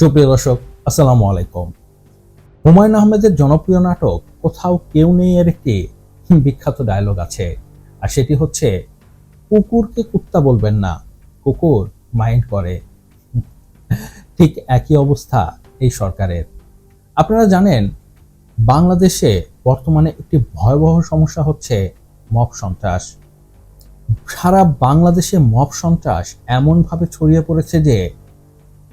সুপ্রিয় দর্শক, আসসালামু আলাইকুম। হুমায়ুন আহমেদের জনপ্রিয় নাটক কোথাও কেউ নেই এর একটি বিখ্যাত ডায়লগ আছে, আর সেটি হচ্ছে, কুকুরকে কুত্তা বলবেন না, কুকুর মাইন্ড করে। ঠিক একই অবস্থা এই সরকারের। আপনারা জানেন, বাংলাদেশে বর্তমানে একটি ভয়াবহ সমস্যা হচ্ছে মব সন্ত্রাস। সারা বাংলাদেশে মব সন্ত্রাস এমনভাবে ছড়িয়ে পড়েছে যে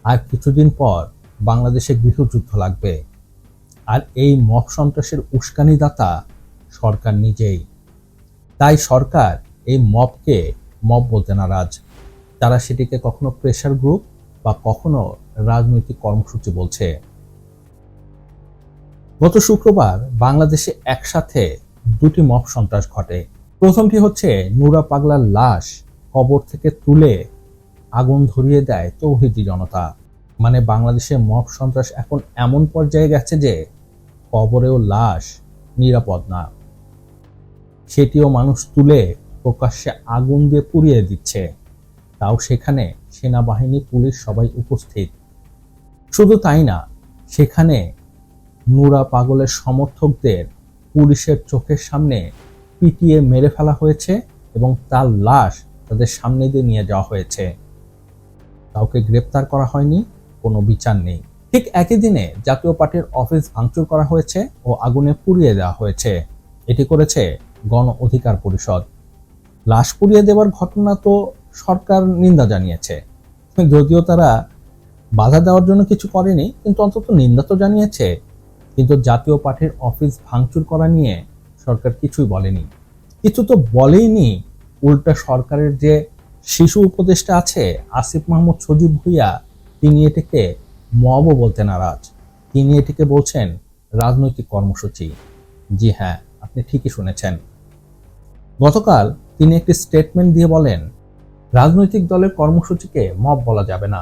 আর কিছুদিন পর বাংলাদেশে গৃহযুদ্ধ লাগবে। আর এই মব সন্ত্রাসের উস্কানিদাতা সরকার নিজেই। তাই সরকার এই মবকে মব বলতে নারাজ। তারা সেটিকে কখনো প্রেশার গ্রুপ বা কখনো রাজনৈতিক কর্মসূচি বলছে। গত শুক্রবার বাংলাদেশে একসাথে দুটি মব সন্ত্রাস ঘটে। প্রথমটি হচ্ছে নুরা পাগলার লাশ কবর থেকে তুলে আগুন ধরিয়ে দেয় তৌহিদি জনতা। মানে বাংলাদেশে মব সন্ত্রাস এখন এমন পর্যায়ে গেছে যে কবরেও লাশ নিরাপদ না। সেটিও মানুষ তুলে প্রকাশ্যে আগুন দিয়ে পুড়িয়ে দিচ্ছে। তাও সেখানে সেনাবাহিনী, পুলিশ সবাই উপস্থিত। শুধু তাই না, সেখানে নুরা পাগলের সমর্থকদের পুলিশের চোখের সামনে পিটিয়ে মেরে ফেলা হয়েছে এবং তার লাশ তাদের সামনে দিয়ে নিয়ে যাওয়া হয়েছে। কাউকে গ্রেপ্তার করা হয়নি, কোনো বিচার নেই। ঠিক একই দিনে জাতীয় পার্টির অফিস ভাঙচুর করা হয়েছে ও আগুনে পুড়িয়ে দেওয়া হয়েছে। এটি করেছে গণ অধিকার পরিষদ। লাশ পুড়িয়ে দেওয়ার ঘটনা তো সরকার নিন্দা জানিয়েছে। যদিও তারা বাধা দেওয়ার জন্য কিছু করেনি, কিন্তু অন্তত নিন্দা তো জানিয়েছে। কিন্তু জাতীয় পার্টির অফিস ভাঙচুর করা নিয়ে সরকার কিছুই বলেনি। কিছু তো বলেইনি, উল্টা সরকারের যে শিশু উপদেষ্টা আছে আসিফ মাহমুদ সজীব ভুইয়া। তিনি এটিকে মবও বলতে নারাজ। তিনি এটিকে বলছেন রাজনৈতিক কর্মসূচি। জি হ্যাঁ আপনি ঠিকই শুনেছেন। গতকাল তিনি একটি স্টেটমেন্ট দিয়ে বলেন, রাজনৈতিক দলের কর্মসূচিকে মব বলা যাবে না।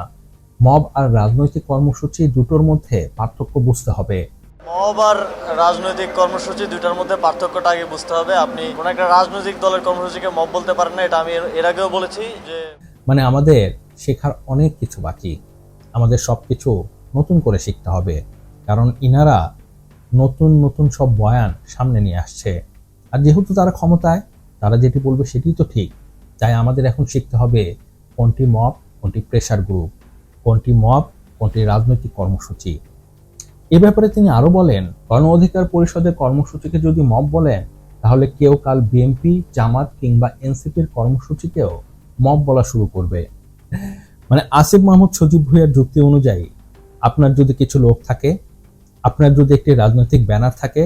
মব আর রাজনৈতিক কর্মসূচি দুটোর মধ্যে পার্থক্য বুঝতে হবে। মব রাজনৈতিক কর্মসূচি দুইটার মধ্যে পার্থক্যটা আগে বুঝতে হবে। আপনি কোন একটা রাজনৈতিক দলের কর্মসূচিকে মব বলতে পারেন না, এটা আমি এর আগেও বলেছি যে মানে আমাদের শেখার অনেক কিছু বাকি। আমাদের সব কিছু নতুন করে শিখতে হবে। কারণ ইনারা নতুন নতুন সব বয়ান সামনে নিয়ে আসছে। আর যেহেতু তারা ক্ষমতায়, তারা যেটি বলবে সেটি তো ঠিক। তাই আমাদের এখন শিখতে হবে কোনটি মব, কোনটি প্রেশার গ্রুপ, কোনটি মব, কোনটি রাজনৈতিক কর্মসূচি। এ ব্যাপারে তিনি আরও বলেন, গণ অধিকার পরিষদের কর্মসূচিকে যদি মব বলেন, তাহলে কেউ কাল বিএনপি, জামাত কিংবা এনসিপির কর্মসূচিকেও মব বলা শুরু করবে। মানে আসিফ মাহমুদ সজীব ভুইয়ার যুক্তি অনুযায়ী, আপনার যদি কিছু লোক থাকে, আপনার যদি একটি রাজনৈতিক ব্যানার থাকে,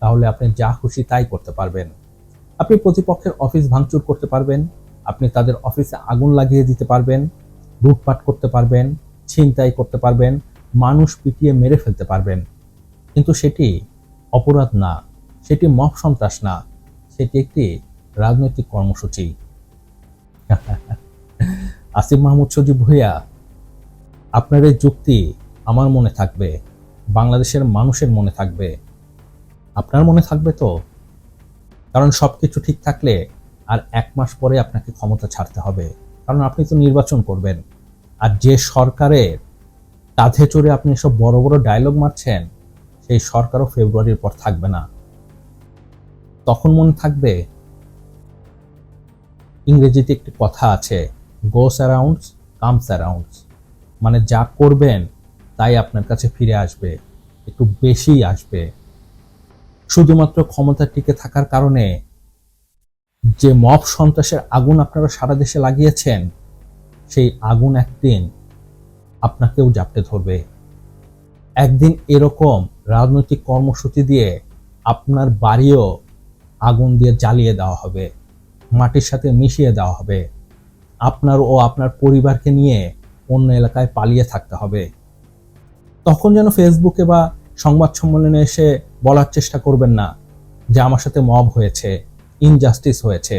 তাহলে আপনি যা খুশি তাই করতে পারবেন। আপনি প্রতিপক্ষের অফিস ভাঙচুর করতে পারবেন, আপনি তাদের অফিসে আগুন লাগিয়ে দিতে পারবেন, লুটপাট করতে পারবেন, ছিনতাই করতে পারবেন মানুষ পিটিয়ে মেরে ফেলতে পারবেন। কিন্তু সেটি অপরাধ না, সেটি মব সন্ত্রাস না, সেটি একটি রাজনৈতিক কর্মসূচি। আসিফ মাহমুদ সজীব ভুইয়া, আপনার এই যুক্তি আমার মনে থাকবে, বাংলাদেশের মানুষের মনে থাকবে। আপনার মনে থাকবে তো? কারণ সবকিছু ঠিক থাকলে আর এক মাস পরে আপনাকে ক্ষমতা ছাড়তে হবে। কারণ আপনি তো নির্বাচন করবেন। আর যে সরকারের কাঁধে চড়ে আপনি সব বড় বড় ডায়লগ মারছেন, সেই সরকারও ফেব্রুয়ারির পর থাকবে না। তখন মনে থাকবে, ইংরেজিতে একটি কথা আছে গোস অ্যারাউন্ডস কামস অ্যারাউন্ডস মানে যা করবেন, তাই আপনার কাছে ফিরে আসবে, একটু বেশি আসবে। শুধুমাত্র ক্ষমতা টিকে থাকার কারণে, যে মব সন্ত্রাসের আগুন আপনারা সারা দেশে লাগিয়েছেন, সেই আগুন একদিন আপনাকেও জাপটে ধরবে। একদিন এরকম রাজনৈতিক কর্মসূচি দিয়ে আপনার বাড়িও আগুন দিয়ে জ্বালিয়ে দেওয়া হবে, মাটির সাথে মিশিয়ে দেওয়া হবে। আপনার ও আপনার পরিবারকে নিয়ে অন্য এলাকায় পালিয়ে থাকতে হবে। তখন যেন ফেসবুকে বা সংবাদ সম্মেলনে এসে বলার চেষ্টা করবেন না যে আমার সাথে মব হয়েছে ইনজাস্টিস হয়েছে।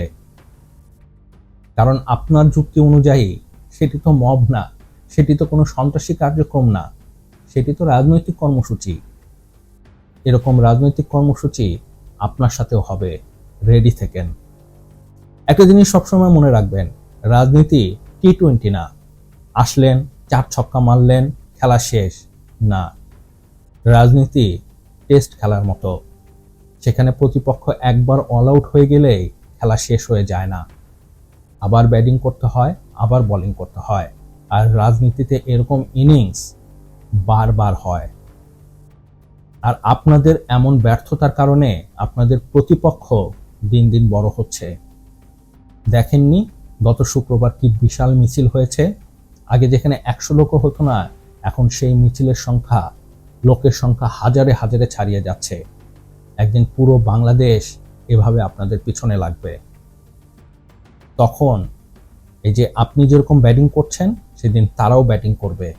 কারণ আপনার যুক্তি অনুযায়ী সেটি তো মব না। সেটি তো কোনো সন্ত্রাসী কার্যক্রম না, সেটি তো রাজনৈতিক কর্মসূচি। এরকম রাজনৈতিক কর্মসূচি আপনার সাথেও হবে রেডি থেকেন। একটা জিনিস সবসময় মনে রাখবেন, রাজনীতি টি টোয়েন্টি না। আসলেন চার ছক্কা মারলেন, খেলা শেষ, না। রাজনীতি টেস্ট খেলার মতো। সেখানে প্রতিপক্ষ একবার অল আউট হয়ে গেলেই খেলা শেষ হয়ে যায় না। আবার ব্যাটিং করতে হয়, আবার বোলিং করতে হয়। আর রাজনীতিতে এরকম ইনিংস বারবার হয়। আর আপনাদের এমন ব্যর্থতার কারণে আপনাদের প্রতিপক্ষ দিন দিন বড় হচ্ছে। দেখেননি, গত শুক্রবার কি বিশাল মিছিল হয়েছে? আগে যেখানে একশো লোকও হতো না, এখন সেই মিছিলের সংখ্যা, লোকের সংখ্যা হাজারে হাজারে ছাড়িয়ে যাচ্ছে। একদিন পুরো বাংলাদেশ এভাবে আপনাদের পিছনে লাগবে। তখন এই যে আপনি যেরকম ব্যাটিং করছেন সেদিন তারাও ব্যাটিং করবে,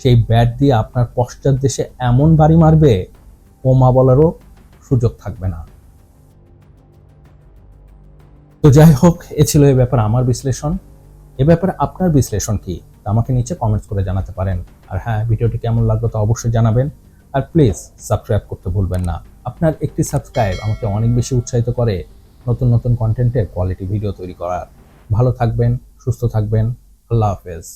সেই ব্যাট দিয়ে আপনার পশ্চাৎ দেশে এমন বাড়ি মারবে ওমা বলারও সুযোগ থাকবে না। তো যাই হোক, এ ছিল এ ব্যাপারে আমার বিশ্লেষণ। এ ব্যাপারে আপনার বিশ্লেষণ কি? তা আমাকে নিচে কমেন্টস করে জানাতে পারেন। আর হ্যাঁ ভিডিওটি কেমন লাগল তা অবশ্যই জানাবেন। আর প্লিজ সাবস্ক্রাইব করতে ভুলবেন না। আপনার একটি সাবস্ক্রাইব আমাকে অনেক বেশি উৎসাহিত করে নতুন নতুন কন্টেন্টের কোয়ালিটি ভিডিও তৈরি করার। ভালো থাকবেন, সুস্থ থাকবেন। আল্লাহ হাফেজ।